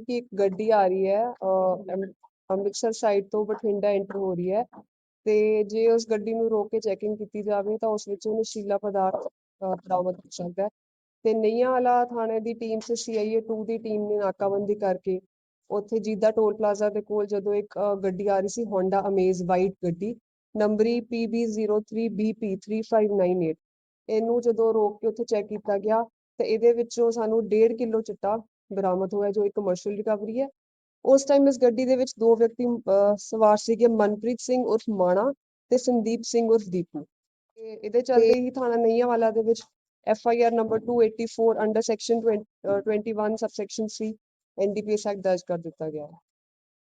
ਕਿ ਇੱਕ ਗੱਡੀ ਆ ਰਹੀ ਹੈ ਅੰਮ੍ਰਿਤਸਰ ਸਾਈਡ ਤੋਂ ਬਠਿੰਡਾ ਐਂਟਰ ਹੋ ਰਹੀ ਹੈ ਤੇ ਜੇ ਉਸ ਗੱਡੀ ਨੂੰ ਰੋਕ ਕੇ ਚੈਕਿੰਗ ਕੀਤੀ ਜਾਵੇ ਤਾਂ ਉਸ ਵਿੱਚੋਂ ਨਸ਼ੀਲਾ ਪਦਾਰਥ ਬਰਾਮਦ ਹੋ ਸਕਦਾ ਹੈ ਤੇ ਨਈਆਂ ਵਾਲਾ ਥਾਣੇ ਦੀ ਟੀਮ ਤੇ ਸੀਆਈਏ 2 ਦੀ ਟੀਮ ਨੇ ਨਾਕਾਬੰਦੀ ਕਰਕੇ ਉੱਥੇ ਜੀਦਾ ਟੋਲ ਪਲਾਜ਼ਾ ਦੇ ਕੋਲ ਜਦੋਂ ਇੱਕ ਗੱਡੀ ਆ ਰਹੀ ਸੀ ਹੋਂਡਾ ਅਮੇਜ਼ ਵਾਈਟ ਗੱਡੀ ਨੰਬਰੀ PB03BP3598 ਇਹਨੂੰ ਜਦੋਂ ਰੋਕ ਕੇ ਉੱਥੇ ਚੈੱਕ ਕੀਤਾ ਗਿਆ ਤੇ ਇਹਦੇ ਵਿੱਚੋਂ ਸਾਨੂੰ 1.5 ਕਿਲੋ ਚਿੱਟਾ ਬਰਾਮਦ ਹੋਇਆ ਜੋ ਇੱਕ ਕਮਰਸ਼ੀਅਲ ਰਿਕਵਰੀ ਹੈ। ਉਸ ਟਾਈਮ ਇਸ ਗੱਡੀ ਦੇ ਵਿੱਚ ਦੋ ਵਿਅਕਤੀ ਸਵਾਰ ਸੀਗੇ ਮਨਪ੍ਰੀਤ ਸਿੰਘ ਉਰਫ ਮਾਣਾ ਤੇ ਸੰਦੀਪ ਸਿੰਘ ਉਰਫ ਦੀਪੂ। ਤੇ ਇਹਦੇ ਚੱਲਦੇ ਹੀ ਥਾਣਾ ਨਈਆਂ ਵਾਲਾ ਦੇ ਵਿੱਚ F I R number 284 under section 21 subsection C NDPS act ਦਰਜ ਕਰ ਦਿੱਤਾ ਗਿਆ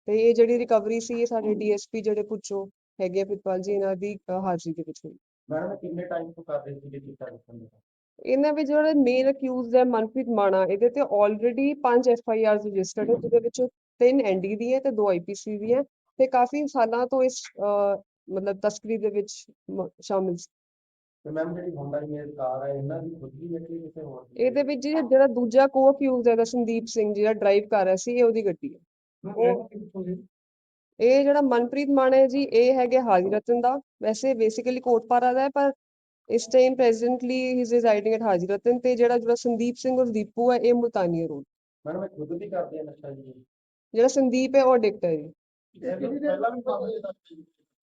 ਤੇ ਇਹ ਜਿਹੜੀ ਰਿਕਵਰੀ ਸੀ ਇਹ ਸਾਡੇ ਡੀਐਸਪੀ ਜਿਹੜੇ ਪੁੱਛੋ ਹੈਗੇ ਆ ਪ੍ਰਿਤਪਾਲ ਜੀ ਇਹਨਾਂ ਦੀ ਹਾਜ਼ਰੀ ਦੇ ਵਿੱਚ ਹੋਈ। ਮੈਡਮ ਕਿੰਨੇ ਟਾਈਮ ਤੋਂ ਕਰ ਰਹੇ ਸੀ ਚਿੱਟਾ ਰੱਖਣ ਦਾ ਇਹਨਾਂ ਵਿੱਚ ਜਿਹੜੇ ਮੇਨ ਅਕਿਊਜ਼ਡ ਹੈ ਮਨਪ੍ਰੀਤ ਮਾਣਾ ਇਹਦੇ ਤੇ ਆਲਰੇਡੀ 5 ਐਫ ਆਈ ਰਜਿਸਟਰਡ ਹੈ ਜਿਹਦੇ ਵਿੱਚੋਂ ਤਿੰਨ ਐਨਡੀ ਦੀ ਹੈ ਤੇ ਦੋ ਆਈਪੀਸੀ ਦੀ ਹੈ ਤੇ ਕਾਫੀ ਸਾਲਾਂ ਤੋਂ ਇਸ ਮਤਲਬ ਤਸਕਰੀ ਦੇ ਵਿੱਚ ਸ਼ਾਮਿਲ ਸੀ। ਤੇ ਮੈਮ ਜਿਹੜੀ ਹੋਂਡਾ ਦੀ ਇਹ ਕਾਰ ਹੈ ਇਹਨਾਂ ਦੀ ਖੁਦ ਦੀ ਹੈ ਕਿ ਕਿਸੇ ਹੋਰ ਦੀ? ਇਹਦੇ ਵਿੱਚ ਜਿਹੜਾ ਦੂਜਾ ਕੋ ਅਕਿਊਜ਼ਡ ਹੈਗਾ ਸੰਦੀਪ ਸਿੰਘ ਜਿਹੜਾ ਡਰਾਈਵ ਕਰ ਰਿਹਾ ਸੀ ਇਹ ਉਹਦੀ ਗੱਡੀ ਹੈ। ਉਹ- ਇਹ ਜਿਹੜਾ ਮਨਪ੍ਰੀਤ ਮਾਣਾ ਹੈ ਜੀ ਇਹ ਹੈਗੇ ਹਾਜੀ ਰਤਨ ਦਾ। ਵੈਸੇ ਬੇਸਿਕਲੀ ਕੋਟਪਾਰਾ ਦਾ ਹੈ ਪਰ ਇਸ time presently he is residing at Haji Ratan ਤੇ ਜਿਹੜਾ ਜਿਹੜਾ ਸੰਦੀਪ ਸਿੰਘ ਔਰ ਦੀਪੂ ਹੈ ਇਹ ਮੁਲਤਾਨੀਆ ਰੋਡ ਮੈਡਮ ਇਹ ਖੁਦ ਵੀ ਕਰਦੇ ਆ ਨਸ਼ਾ ਜੀ? ਜਿਹੜਾ ਸੰਦੀਪ ਹੈ ਉਹ ਐਡਿਕਟ ਹੈ ਜੀ। ਪਹਿਲਾਂ ਵੀ ਕਰਦੇ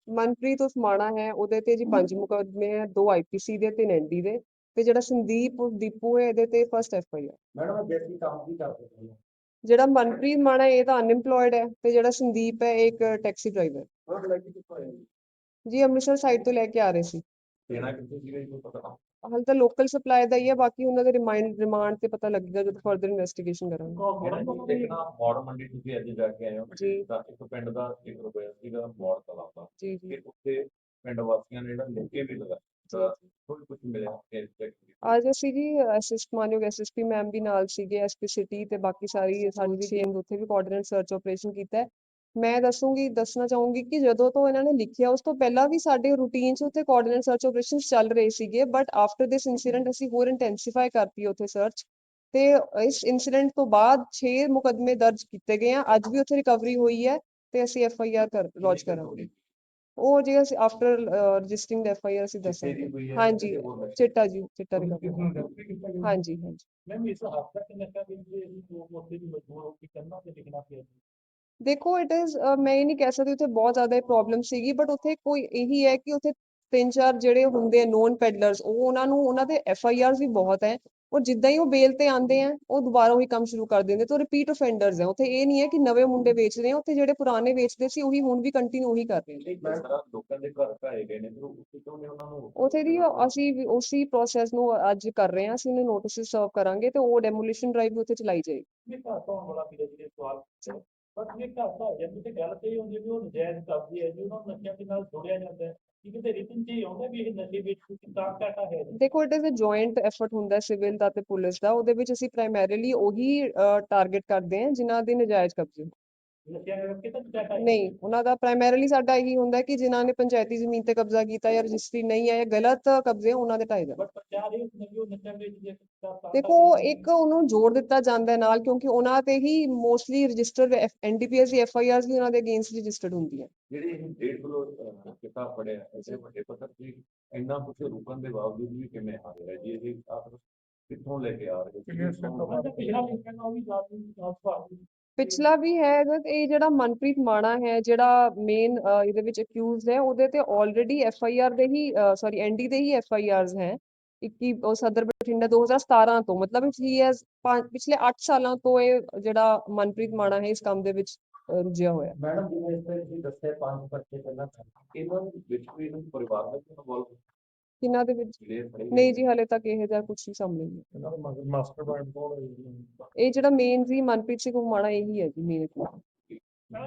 ਮਨਪ੍ਰੀਤ ਉਸ ਮਾਣਾ ਹੈ ਉਹਦੇ ਤੇ ਜੀ ਪੰਜ ਮੁਕੱਦਮੇ ਹੈ ਦੋ ਆਈਪੀਸੀ ਦੇ ਤਿੰਨ ਐਨਡੀ ਦੇ। ਤੇ ਜਿਹੜਾ ਸੰਦੀਪ ਦੀਪੂ ਹੈ ਇਹਦੇ ਤੇ first F I R madam basic ਕੰਮ ਵੀ ਕਰਦੇ ਨੇ ਜਿਹੜਾ ਮਨਪ੍ਰੀਤ ਮਾਣਾ ਇਹ ਤਾਂ ਅਨਇੰਪਲੋਇਡ ਹੈ ਤੇ ਜਿਹੜਾ ਸੰਦੀਪ ਹੈ ਇੱਕ ਟੈਕਸੀ ਡਰਾਈਵਰ ਜੀ? ਅੰਮ੍ਰਿਤਸਰ ਸਾਈਡ ਤੋਂ ਲੈ ਕੇ ਆ ਰਹੇ ਸੀ। ਦੇਣਾ ਕਿੱਥੇ ਸੀਗਾ ਜੀ ਪਤਾ ਹਾਲੇ ਤਾਂ ਲੋਕਲ ਸਪਲਾਈ ਦਾ ਹੀ ਹੈ ਬਾਕੀ ਉਹਨਾਂ ਦੇ ਰਿਮਾਈਂਡ ਰਿਮਾਂਡ ਤੇ ਪਤਾ ਲੱਗੇਗਾ ਜਦੋਂ ਫਰਦਰ ਇਨਵੈਸਟੀਗੇਸ਼ਨ ਕਰਾਂਗੇ। ਦੇਖਣਾ ਮੋੜ ਮੰਡੀ ਤੁਸੀਂ ਅੱਜ ਜਾ ਕੇ ਆਏ ਹੋ। ਜੀ। ਤਾਂ ਇੱਕ ਪਿੰਡ ਦਾ ਇੱਕ ਰੁਪਇਆ ਸੀਗਾ ਮੋੜ ਤਲਾ ਦਾ। ਜੀ ਜੀ। ਤੇ ਉੱਥੇ ਪਿੰਡ ਵਾਸੀਆਂ ਨੇ ਜਿਹੜਾ ਲਿਖ ਕੇ ਵੀ ਲਗਾ ਤਾਂ ਕੋਈ ਕੁਝ ਮਿਲਿਆ ਇਸ ਚੈੱਕ ਅੱਜ ਅਸੀਂ ਜੀ ਅਸਿਸਟ ਮਾਨਯੋਗ ਐਸਐਸਪੀ ਮੈਮ ਵੀ ਨਾਲ ਸੀਗੇ ਐਸਪੀ ਸਿਟੀ ਤੇ ਬਾਕੀ ਸਾਰੀ ਸਾਡੀ ਟੀਮ ਉੱਥੇ ਵੀ ਕੋਆਰਡੀਨੇਟ ਸਰਚ ਆਪਰੇਸ਼ਨ ਕੀਤਾ ਹੈ। ਮੈਂ ਦੱਸੂਗੀ ਦੱਸਣਾ ਚਾਹੂੰਗੀ ਕਿ ਜਦੋਂ ਤੋਂ ਇਹਨਾਂ ਨੇ ਲਿਖਿਆ ਉਸ ਤੋਂ ਪਹਿਲਾਂ ਵੀ ਸਾਡੇ ਰੂਟੀਨ 'ਚ ਉੱਥੇ ਕੋਆਰਡੀਨੇਟ ਸਰਚ ਆਪਰੇਸ਼ਨਸ ਚੱਲ ਰਹੇ ਸੀਗੇ ਬਟ ਆਫਟਰ ਦਿਸ ਇਨਸੀਡੈਂਟ ਅਸੀਂ ਹੋਰ ਇੰਟੈਂਸੀਫਾਈ ਕਰਤੀ ਉੱਥੇ ਸਰਚ ਤੇ ਇਸ ਇਨਸੀਡੈਂਟ ਤੋਂ ਬਾਅਦ 6 ਮੁਕੱਦਮੇ ਦਰਜ ਕੀਤੇ ਗਏ ਆ ਅੱਜ ਵੀ ਉੱਥੇ ਰਿਕਵਰੀ ਹੋਈ ਹੈ ਤੇ ਅਸੀਂ ਐਫ ਆਈ ਆਰ ਕਰ ਲੌਂਚ ਕਰਾਂਗੇ। ਉਹ ਜੇ ਅਸੀਂ after registering F I R ਅਸੀਂ ਦੱਸਾਂਗੇ। ਹਾਂਜੀ ਚਿੱਟਾ ਜੀ ਚਿੱਟਾ ਰਿਕਵਰੀ ਹਾਂਜੀ ਹਾਂਜੀ। ਮੈਮ ਇਸ ਹਫਤਾ ਕਿ ਨਸ਼ਾ ਵੀ ਜੇ ਲੋਕ ਉੱਥੇ ਵੀ ਮਜਬੂਰ ਹੋ ਕੇ ਕਰਨਾ ਤੇ ਲਿਖਣਾ ਪਿਆ? ਦੇਖੋ ਇਟ ਇਜ਼ ਮੈਂ ਇਹ ਨਹੀਂ ਕਹਿ ਸਕਦੀ ਉੱਥੇ ਬਹੁਤ ਜ਼ਿਆਦਾ ਪ੍ਰੋਬਲਮ ਸੀਗੀ ਬਟ ਉੱਥੇ ਕੋਈ ਇਹੀ ਹੈ ਕਿ ਉੱਥੇ ਤਿੰਨ ਚਾਰ ਜਿਹੜੇ ਹੁੰਦੇ ਆ ਨੋਨ ਪੈਡਲਰਸ ਉਹ ਉਹਨਾਂ ਨੂੰ ਉਹਨਾਂ ਦੇ ਐਫ ਆਈ ਆਰਸ ਵੀ ਬਹੁਤ ਹੈ ਉਹ ਜਿੱਦਾਂ ਹੀ ਉਹ ਬੇਲ ਤੇ ਆਉਂਦੇ ਆ ਉਹ ਦੁਬਾਰਾ ਉਹੀ ਕੰਮ ਸ਼ੁਰੂ ਕਰ ਦਿੰਦੇ ਤੇ ਰਿਪੀਟ ਅਫੈਂਡਰਸ ਹੈ ਉੱਥੇ ਇਹ ਨਹੀਂ ਹੈ ਕਿ ਨਵੇਂ ਮੁੰਡੇ ਵੇਚ ਰਹੇ ਆ ਉੱਥੇ ਜਿਹੜੇ ਪੁਰਾਣੇ ਵੇਚਦੇ ਸੀ ਉਹੀ ਹੁਣ ਵੀ ਕੰਟੀਨਿਊ ਉਹੀ ਕਰ ਰਹੇ ਨੇ। ਲੋਕਾਂ ਦੇ ਘਰ ਗਏ ਉੱਥੇ ਕਿਉਂ ਨੇ ਉਹਨਾਂ ਨੂੰ ਉੱਥੇ ਦੀ ਅਸੀਂ ਉਸੇ ਪ੍ਰੋਸੈਸ ਨੂੰ ਅੱਜ ਕਰ ਰਹੇ ਹਾਂ ਅਸੀਂ ਉਹਨੂੰ ਨੋਟਿਸ ਸਰਵ ਕਰਾਂਗੇ ਤੇ ਉਹ ਡੈਮੋਲੀਸ਼ਨ ਡਰਾਈਵ ਉੱਥੇ ਚਲਾਈ ਜਾਏਗੀ। ਬਟ ਜੇ ਘਰ ਹੋ ਜਾਂਦੀ ਤੇ ਗੱਲ ਤੇ ਹੁੰਦੀ ਵੀ ਉਹ ਨਜਾਇਜ਼ ਕਬਜ਼ੇ ਹੈ ਜੀ, ਉਹਨਾਂ ਨੂੰ ਨਸ਼ਿਆਂ ਦੇ ਨਾਲ ਜੋੜਿਆ ਜਾਂਦਾ ਹੈ। ਕਿ ਕਿਤੇ ਰਿਟਨ ਚ ਹੀ ਆਉਂਦਾ ਵੀ ਇਹ ਨਸ਼ੇ ਵਿੱਚ ਕੁਝ ਘਾਟਾ ਹੈ ਦੇਖੋ it is a joint effort ਹੁੰਦਾ ਸਿਵਲ ਦਾ ਤੇ ਪੁਲਿਸ ਦਾ, ਉਹਦੇ ਵਿੱਚ ਅਸੀਂ ਪ੍ਰਾਇਮਰੀਲੀ ਉਹੀ ਟਾਰਗੇਟ ਕਰਦੇ ਹਾਂ ਜਿਨ੍ਹਾਂ ਦੇ ਨਜਾਇਜ਼ ਕਬਜ਼ੇ ਨਸ਼ਿਆਂ ਵਿੱਚ ਕਿਤੇ ਹੈ ਨਹੀਂ ਉਹਨਾਂ ਦਾ ਪ੍ਰਾਇਮਰੀਲੀ ਸਾਡਾ ਇਹੀ ਹੁੰਦਾ ਹੈ ਕਿ ਜਿਨ੍ਹਾਂ ਨੇ ਪੰਚਾਇਤੀ ਜ਼ਮੀਨ ਤੇ ਕਬਜ਼ਾ ਕੀਤਾ ਜਾਂ ਰਜਿਸਟਰੀ ਨਹੀਂ ਹੈ ਜਾਂ ਗਲਤ ਕਬਜ਼ੇ ਉਹਨਾਂ ਦੇ ਢਾਈ ਦਾ ਬਟ ਪ੍ਰਚਾਰ ਇਹ ਹੁੰਦਾ ਵੀ ਉਹ ਨਸ਼ਿਆਂ ਵਿੱਚ ਜੇ ਤਾਂ ਦੇਖੋ ਇੱਕ ਉਹਨੂੰ ਜੋੜ ਦਿੱਤਾ ਜਾਂਦਾ ਹੈ ਨਾਲ ਕਿਉਂਕਿ ਉਹਨਾਂ ਤੇ ਹੀ ਮੋਸਟਲੀ ਰਜਿਸਟਰ ਐਨਡੀਪੀਐਸ ਦੀ ਐਫਆਈਆਰਸ ਵੀ ਉਹਨਾਂ ਦੇ ਅਗੇਂਸਟ ਰਜਿਸਟਰਡ ਹੁੰਦੀਆਂ। ਜਿਹੜੇ ਇਹ ਡੇਢ ਕਿਲੋ ਅਹ, ਚਿੱਟਾ ਫੜਿਆ ਐਸੇ ਵੱਡੇ ਪੱਧਰ ਤੇ ਇੰਨਾ ਕੁਝ ਰੁਕਣ ਦੇ ਬਾਵਜੂਦ ਵੀ ਕਿਵੇਂ ਆ ਰਿਹਾ ਜੀ ਇਹ ਆਖਰ ਕਿੱਥੋਂ ਲੈ ਕੇ ਆ ਰਹੇ ਸੀ? ਪਿਛਲਾ ਲਿਖਣ ਉਹ ਵੀ ਜਾਤੀ ਸਵਾਲ ਪਿਛਲਾ ਵੀ ਹੈ ਇਹਦਾ ਤੇ ਇਹ ਜਿਹੜਾ ਮਨਪ੍ਰੀਤ ਮਾਣਾ ਹੈ ਜਿਹੜਾ ਮੇਨ ਇਹਦੇ ਵਿੱਚ ਅਕਿਊਜ਼ਡ ਹੈ ਉਹਦੇ ਤੇ ਆਲਰੇਡੀ ਐਫ ਆਈ ਆਰ ਦੇ ਹੀ ਸੌਰੀ ਐਨਡੀ ਦੇ ਹੀ ਐਫ ਆਈ ਆਰਸ ਹੈ। 21 ਉਹ ਸਦਰ ਬਠਿੰਡਾ 2017 ਤੋਂ ਮਤਲਬ ਹੀ ਹੈਜ਼ ਪਿਛਲੇ 8 ਸਾਲਾਂ ਤੋਂ ਇਹ ਜਿਹੜਾ ਮਨਪ੍ਰੀਤ ਮਾਣਾ ਹੈ ਇਸ ਕੰਮ ਦੇ ਵਿੱਚ ਅਹ, ਰੁੱਝਿਆ ਹੋਇਆ। ਮੈਡਮ ਜਿਵੇਂ ਇਸ ਤਰ੍ਹਾਂ ਤੁਸੀਂ ਦੱਸਿਆ ਪੰਜ ਬੱਚੇ ਪਹਿਲਾਂ ਇਹਨਾਂ ਵਿੱਚ ਵੀ ਇਹਨਾਂ ਪਰਿਵਾਰ ਦਾ ਇਨਵੋਲਵ ਕਿਹਨਾਂ ਦੇ ਵਿੱਚ ਨਹੀਂ ਜੀ ਹਾਲੇ ਤੱਕ ਇਹ ਜਿਹਾ ਕੁਝ ਨਹੀਂ ਸਾਹਮਣੇ ਨਹੀਂ ਇਹਨਾਂ ਦਾ ਮਾਸਟਰ ਮਾਈਂਡ ਕੌਣ ਹੈ ਜੀ? ਇਹ ਜਿਹੜਾ ਮੇਨ ਜੀ ਮਨਪ੍ਰੀਤ ਸਿੰਘ ਮਾਣਾ ਇਹੀ ਹੈ ਜੀ ਮੇਨ ਮੈਂ